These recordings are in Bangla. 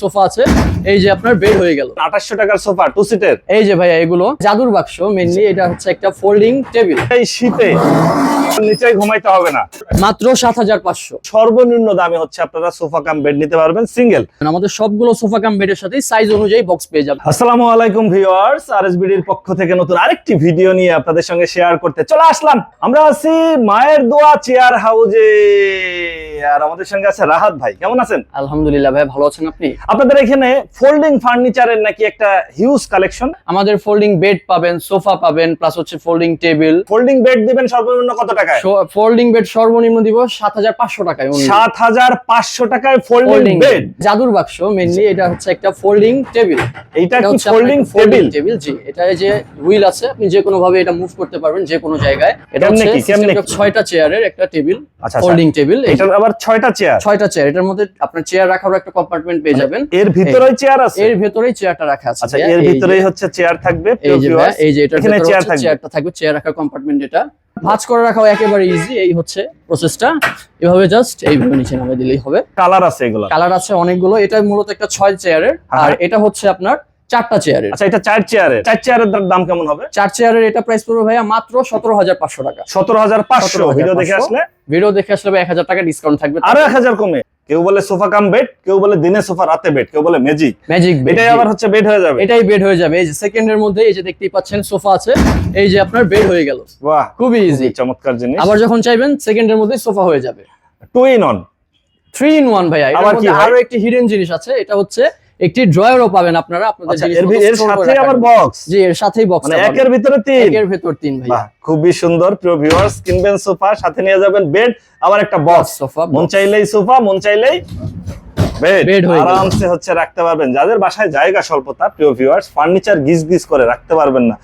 সোফা আছে। এই যে আপনার বেড হয়ে গেল। আঠাশশো টাকার সোফা টু সিটের এই যে ভাইয়া এগুলো জাদুর বাক্স মেনলি এটা হচ্ছে একটা ফোল্ডিং টেবিল এই শীতে। নিচে ঘুমাইতে হবে না। মাত্র সাত হাজার পাঁচশো। সর্বনিম্ন দামে হচ্ছে আপনারা সোফা কাম বেড নিতে পারবেন সিঙ্গেল। আমাদের সবগুলো সোফা কাম বেডের সাথে সাইজ অনুযায়ী বক্স পেয়ে আসসালামু আলাইকুম ভিউয়ার্স আরএসবিডির পক্ষ থেকে নতুন আরেকটি ভিডিও নিয়ে আপনাদের সঙ্গে শেয়ার করতে চলে আসলাম। আমরা আছি মায়ের দোয়া চেয়ার হাউজে আর আমাদের সঙ্গে আছে রাহাত ভাই কেমন আছেন? আলহামদুলিল্লাহ ভাই ভালো আছেন আপনি? আপনাদের এখানে ফোল্ডিং ফার্নিচারের নাকি একটা হিউজ কালেকশন আমাদের ফোল্ডিং বেড পাবেন সোফা পাবেন প্লাস হচ্ছে ফোল্ডিং টেবিল ফোল্ডিং বেড দিবেন সর্বনিম্ন কত টাকায়? ফোল্ডিং বেড সর্বনিম্ন দিব সাত হাজার পাঁচশো টাকায় সাত হাজার পাঁচশো টাকায় ফোল্ডিং বেড জাদুর বাক্স মেনলি এটা হচ্ছে একটা ফোল্ডিং টেবিল এটা হচ্ছে ফোল্ডিং টেবিল টেবিল জি। এটা যে হুইল আছে আপনি যে কোনো ভাবে এটা মুভ করতে পারবেন যে কোনো জায়গায়। এটা হচ্ছে? ছয়টা চেয়ারের একটা টেবিল ফোল্ডিং টেবিল এটার আবার ছয়টা চেয়ার ছয়টা চেয়ার এটার মধ্যে আপনার চেয়ার রাখারও একটা কম্পার্টমেন্ট পেয়ে যাবেন। এর ভিতরেই চেয়ার আছে? এর ভেতরেই চেয়ারটা রাখা আছে আচ্ছা এর ভিতরেই হচ্ছে চেয়ার থাকবে এই যে এই যে থাকবে। চেয়ারটা থাকবে চেয়ার রাখার কম্পার্টমেন্ট এটা। ভাঁজ করে রাখাও একেবারে ইজি এই হচ্ছে প্রসেসটা এভাবে জাস্ট এইভাবে নিচে নামে দিলেই হবে। কালার আছে এগুলো? কালার আছে অনেকগুলো। এটা মূলত একটা ছয় চেয়ারের হ্যাঁ। আর এটা হচ্ছে আপনার চারটা চেয়ারের আচ্ছা এটা চার চেয়ারে চার চেয়ারের দাম কেমন হবে? চার চেয়ারের এটা প্রাইস পড়বে ভাইয়া মাত্র সতেরো হাজার পাঁচশো টাকা। সতেরো হাজার পাঁচশো। 17,500 ভিডিও দেখে আসলে? ভিডিও দেখে আসলে এক হাজার টাকা ডিসকাউন্ট থাকবে। আরও এক হাজার কমে? কেউ বলে সোফা কাম বেড কেউ বলে দিনে সোফা রাতে বেড কেউ বলে ম্যাজিক ম্যাজিক এটাই আবার হচ্ছে বেড হয়ে যাবে। এটাই বেড হয়ে যাবে। এই যে সেকেন্ডের মধ্যে এই যে দেখতেই পাচ্ছেন সোফা আছে। এই যে আপনার বেড হয়ে গেল। বাহ খুবই ইজি চমৎকার জিনিস। আবার যখন চাইবেন সেকেন্ডের মধ্যে সোফা হয়ে যাবে। Two in one three in one ভাইয়া। আবার মধ্যে আরও একটি হিডেন জিনিস আছে। এটা হচ্ছে একটি ড্রয়ারও পাবেন আপনারা। আপনাদের আচ্ছা এর সাথে আবার বক্স জি এর সাথেই বক্স মানে একের ভিতরে তিন। একের ভিতর তিন ভাই বাহ খুবই সুন্দর প্রিয় ভিউয়ার্স কিনবেন সোফা সাথে নিয়ে যাবেন বেড আবার একটা বক্স সোফা মন চাইলেই সোফা মন চাইলেই বেড আরামসে হচ্ছে রাখতে পারবেন। যাদের বাসায় জায়গা স্বল্পতা প্রিয় ভিউয়ার্স ফার্নিচার গিজ গিজ করে রাখতে পারবেন না।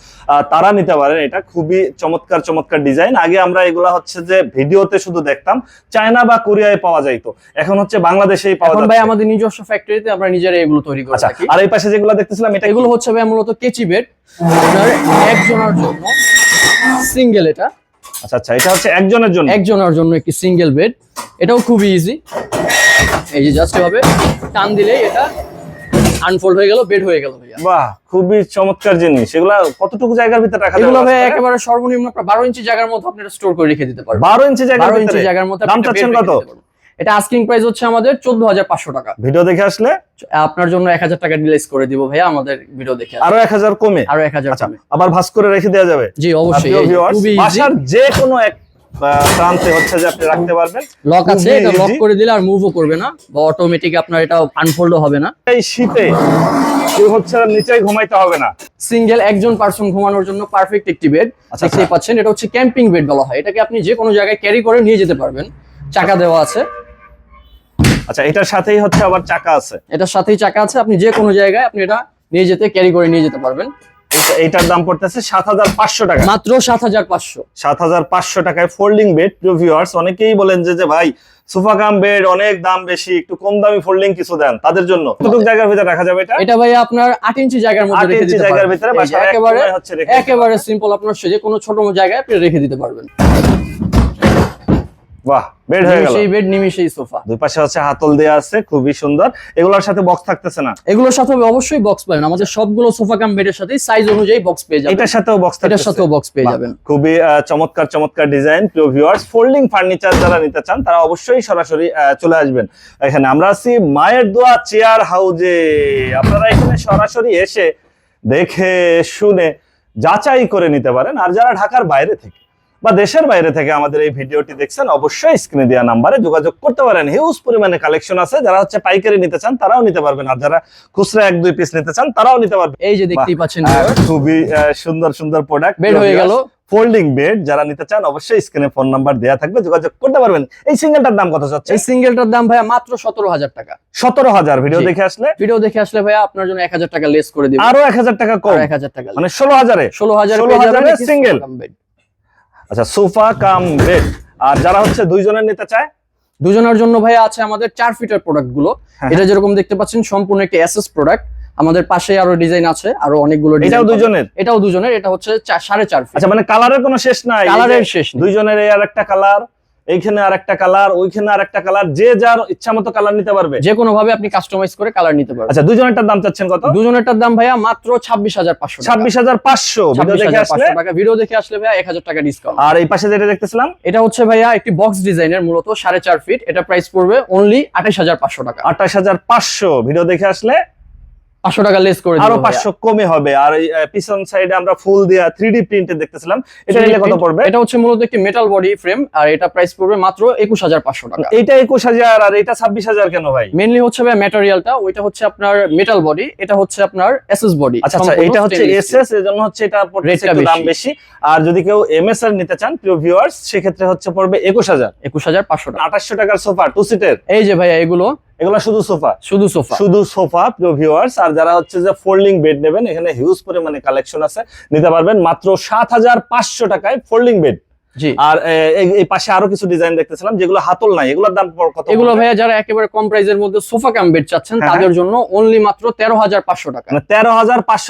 তারা নিতে পারেন এটা। খুবই চমৎকার চমৎকার ডিজাইন আগে আমরা এগুলা হচ্ছে যে ভিডিওতে শুধু দেখতাম। চায়না বা কোরিয়ায় পাওয়া যাইতো। এখন হচ্ছে বাংলাদেশেই পাওয়া এখন ভাই আমাদের নিজস্ব ফ্যাক্টরিতে আমরা নিজেরা এগুলো তৈরি করে আচ্ছা থাকি। আর এই পাশে যেগুলো দেখতেছিলাম এটা এগুলো হচ্ছে ভাই মূলত কেচি বেড একজনের জন্য সিঙ্গেল এটা। আচ্ছা আচ্ছা এটা হচ্ছে একজনের জন্য? একজনের জন্য একটি সিঙ্গেল বেড এটাও খুবই ইজি এই যে জাস্ট এভাবে টান দিলেই এটা আনফোল্ড হয়ে গেল বেড হয়ে গেল বাহ খুবই চমৎকার জিনিস। এগুলা কতটুকু জায়গার ভিতরে রাখা এগুলো ভাই একেবারে সর্বনিম্ন আপনার বারো ইঞ্চি জায়গার মধ্যে আপনারা স্টোর করে রেখে দিতে পারবেন। বারো ইঞ্চি জায়গার বারো ইঞ্চি জায়গার মধ্যে দাম চাচ্ছেন কত? রেখে দিতে পারবেন। এটা আস্কিং প্রাইস হচ্ছে আমাদের চোদ্দ হাজার পাঁচশো টাকা। ভিডিও দেখে আসলে? আপনার জন্য এক হাজার টাকা ডিলেস করে দিব ভাইয়া আমাদের ভিডিও দেখে আরও এক হাজার কমে? আরও এক হাজার আচ্ছা কমে। আবার ভাস করে রেখে দেওয়া যাবে। জি অবশ্যই। যে খুবই ইজি যে কোনো এক প্রান্তে হচ্ছে যে আপনি রাখতে পারবেন। লক আছে এটা লক করে দিলে আর মুভও করবে না বা অটোমেটিক আপনার এটা আনফোল্ডও হবে না। এই শীতে কেউ হচ্ছে ঘুমাইতে হবে না। সিঙ্গেল একজন পার্সন ঘুমানোর জন্য পারফেক্ট একটি বেড আচ্ছা, দেখতেই পাচ্ছেন এটা হচ্ছে ক্যাম্পিং বেড বলা হয়। এটাকে আপনি যে কোনো জায়গায় ক্যারি করে নিয়ে যেতে পারবেন। চাকা দেওয়া আছে। আচ্ছা এটার সাথেই হচ্ছে আবার চাকা আছে। এটার সাথেই চাকা আছে আপনি যে কোনো জায়গায় আপনি এটা নিয়ে যেতে ক্যারি করে নিয়ে যেতে পারবেন। এইটার দাম পড়তেছে সাত হাজার পাঁচশো টাকা। মাত্র সাত হাজার পাঁচশো। সাত হাজার পাঁচশো টাকায় ফোল্ডিং বেড প্রিয় ভিউয়ার্স অনেকেই বলেন যে ভাই সোফা কাম বেড অনেক দাম বেশি একটু কম দামি ফোল্ডিং কিছু দেন তাদের জন্য। কতটুকু জায়গার ভিতরে রাখা যাবে এটা? এটা ভাই আপনার আট ইঞ্চি জায়গার মধ্যে রেখে দিতে জায়গার পারবেন। ভিতরে একেবারে একেবারে সিম্পল আপনার যে কোনো ছোট জায়গায় রেখে দিতে পারবেন। বাহ বেড হয়ে গেল। বেড নিমিশেই সোফা। দুই পাশে হচ্ছে হাতল আছে খুবই সুন্দর। এগুলোর সাথে বক্স থাকতেছে না? এগুলোর সাথে অবশ্যই বক্স পাবেন। আমাদের সবগুলো সোফা কাম বেডের সাথে সাইজ অনুযায়ী বক্স পেয়ে যাবেন। এটার সাথেও বক্স এটার সাথেও বক্স পেয়ে যাবেন। খুবই চমৎকার চমৎকার ডিজাইন প্রিয় ভিউয়ার্স ফোল্ডিং ফার্নিচার যারা নিতে চান তারা অবশ্যই সরাসরি চলে আসবেন। এখানে আমরা আছি মায়ের দোয়া চেয়ার হাউজে। আপনারা এখানে সরাসরি এসে দেখে শুনে যাচাই করে নিতে পারেন। আর যারা ঢাকার বাইরে থেকে বা দেশের বাইরে থেকে আমাদের এই ভিডিওটি দেখছেন অবশ্যই স্ক্রিনে দেওয়া নাম্বারে যোগাযোগ করতে পারেন। হিউজ পরিমাণে কালেকশন আছে। যারা হচ্ছে পাইকারি নিতে চান তারাও নিতে পারবেন। আর যারা খুচরা এক দুই পিস নিতে চান তারাও নিতে পারবেন। এই যে দেখতেই পাচ্ছেন খুবই সুন্দর সুন্দর প্রোডাক্ট বেড হয়ে গেল। ফোল্ডিং বেড যারা নিতে চান অবশ্যই স্ক্রিনে ফোন নাম্বার দেওয়া থাকবে যোগাযোগ করতে পারবেন। এই সিঙ্গেলটার দাম কত যাচ্ছে? এই সিঙ্গেলটার দাম ভাইয়া মাত্র সতেরো হাজার টাকা। সতেরো হাজার। ভিডিও দেখে আসলে? ভিডিও দেখে আসলে ভাইয়া আপনার জন্য এক হাজার টাকা লেস করে দিব। আরও এক হাজার টাকা কম। এক হাজার টাকা মানে ষোলো হাজারে। ষোলো হাজার 16,000 এর single? আচ্ছা সোফা কাম বেড। আর যারা হচ্ছে দুইজনের নিতে চায়? দুজনের জন্য ভাই আছে আমাদের চার ফিটের প্রোডাক্টগুলো। হ্যাঁ। এটা যেরকম দেখতে পাচ্ছেন সম্পূর্ণ একটা এসএস প্রোডাক্ট আমাদের পাশে আরও ডিজাইন আছে আরও অনেকগুলো এটাও দুজনের দুইজনের? এটাও দুজনের এটা হচ্ছে সাড়ে চার ফিট। আচ্ছা মানে কালারের কোনো শেষ নাই? কালারের শেষ। দুইজনের এই আর একটা কালার এইখানে আর একটা কালার ওইখানে আর একটা কালার যে যার ইচ্ছা মতো কালার নিতে পারবে। যে কোনো ভাবে আপনি কাস্টমাইজ করে কালার নিতে পারবেন। আচ্ছা দুজনেরটার দাম চাচ্ছেন কত? দুজনেরটার দাম ভাইয়া মাত্র ছাব্বিশ হাজার পাঁচশো ছাব্বিশ হাজার পাঁচশো। ভিডিও দেখে আসলে টাকা। ভিডিও দেখে আসলে ভাইয়া এক হাজার টাকা ডিসকাউন্ট আর এই পাশে যেটা দেখতেছিলাম? এটা হচ্ছে ভাইয়া একটি বক্স ডিজাইনের মূলত সাড়ে চার ফিট এটা প্রাইস পড়বে অনলি আঠাশ হাজার পাঁচশো টাকা। আঠাশ হাজার পাঁচশো। ভিডিও দেখে আসলে পাঁচশো টাকা লেস করে আরও। পাঁচশো কমে হবে। আর পিছন সাইডে আমরা ফুল দিয়া থ্রি ডি প্রিন্টে দেখতেছিলাম। এটা নিলে কত পড়বে? এটা হচ্ছে মূলত একটি মেটাল বডি ফ্রেম আর এটা প্রাইস পড়বে মাত্র একুশ হাজার পাঁচশো টাকা। এইটা একুশ হাজার আর এটা ছাব্বিশ হাজার কেন ভাই? মেনলি হচ্ছে ভাই ম্যাটেরিয়ালটা ওইটা হচ্ছে আপনার মেটাল বডি এটা হচ্ছে আপনার এসএস বডি আচ্ছা আচ্ছা এটা হচ্ছে এসএস এর জন্য হচ্ছে এটা দাম বেশি। আর যদি কেউ এমএস এর নিতে চান প্রিয় ভিউয়ার্স সেক্ষেত্রে হচ্ছে পড়বে একুশ হাজার। একুশ হাজার পাঁচশো টাকা। আঠাশশো টাকার সোফা টু সিটের এই যে ভাইয়া এগুলো এগুলো শুধু সোফা? শুধু সোফা। শুধু সোফা প্রিয় ভিউয়ার্স আর যারা হচ্ছে যে ফোল্ডিং বেড নেবেন এখানে হিউজ পরিমাণে কালেকশন আছে। নিতে পারবেন মাত্র সাত হাজার পাঁচশো টাকায় ফোল্ডিং বেড আর এই- পাশে আরও কিছু ডিজাইন দেখতেছিলাম যেগুলো হাতল নাই এগুলোর দাম কত এগুলো ভাইয়া যারা একেবারে কম প্রাইজের মধ্যে সোফা কাম বেড চাচ্ছেন হ্যাঁ, তাদের জন্য অনলি মাত্র তেরো হাজার পাঁচশো টাকা। মানে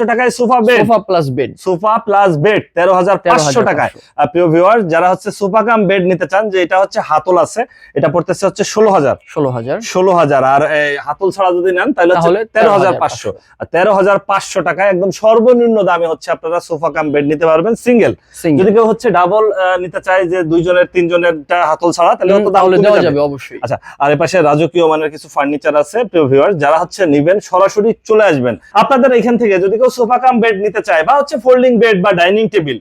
টাকায় sofa bed sofa plus bed sofa plus bed তেরো হাজার পাঁচশো টাকায়। প্রিয় ভিউয়ার যারা হচ্ছে সোফা কাম বেড নিতে চান যে এটা হচ্ছে হাতল আছে এটা পড়তেছে হচ্ছে ষোলো হাজার। ষোলো হাজার। ষোলো হাজার আর হাতল ছাড়া যদি নেন তাহলে তেরো হাজার পাঁচশো। আর তেরো হাজার পাঁচশো টাকায় একদম সর্বনিম্ন দামে হচ্ছে আপনারা সোফা কাম বেড নিতে পারবেন সিঙ্গেল সিঙ্গেল যদি কেউ হচ্ছে ডাবল নিতে চায় যে দুইজনের তিনজনের হাতল ছাড়া তাহলে তাহলে দেওয়া যাবে। অবশ্যই। আচ্ছা আর এর পাশে রাজকীয় মানের কিছু ফার্নিচার আছে প্রিয় ভিউয়ার যারা হচ্ছে নিবেন সরাসরি চলে আসবেন। আপনাদের এখান থেকে যদি কেউ সোফা কাম বেড নিতে চায় বা হচ্ছে ফোল্ডিং বেড বা ডাইনিং টেবিল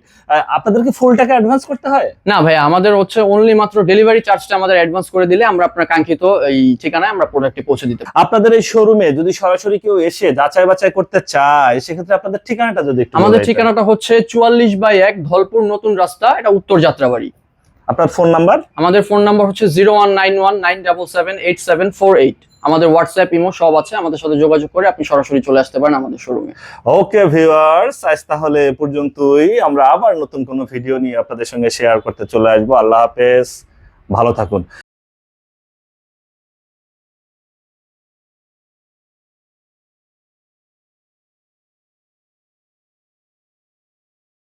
আপনাদেরকে ফুল টাকা অ্যাডভান্স করতে হয়? না ভাই আমাদের হচ্ছে অনলি মাত্র ডেলিভারি চার্জটা আমাদের অ্যাডভান্স করে দিলে আমরা আপনার কাঙ্ক্ষিত এই ঠিকানায় আমরা প্রোডাক্টটি পৌঁছে দিতে আপনাদের এই শোরুমে যদি সরাসরি কেউ এসে যাচাই বাছাই করতে চায় সেক্ষেত্রে আপনাদের ঠিকানাটা যদি আমাদের ঠিকানাটা হচ্ছে চুয়াল্লিশ বাই এক ধলপুর নতুন রাস্তা এটা উত্তর যাত্রাবাড়ি আপনার ফোন নাম্বার আমাদের ফোন নাম্বার হচ্ছে zero one nine one nine double seven eight seven four eight আমাদের হোয়াটসঅ্যাপ ইমো সব আছে। আমাদের সাথে যোগাযোগ করে আপনি সরাসরি চলে আসতে পারেন আমাদের শোরুমে ওকে ভিউয়ার্স আজ তাহলে পর্যন্তই। আমরা আবার নতুন কোনো ভিডিও নিয়ে আপনাদের সঙ্গে শেয়ার করতে চলে আসব। আল্লাহ হাফেজ। ভালো থাকুন।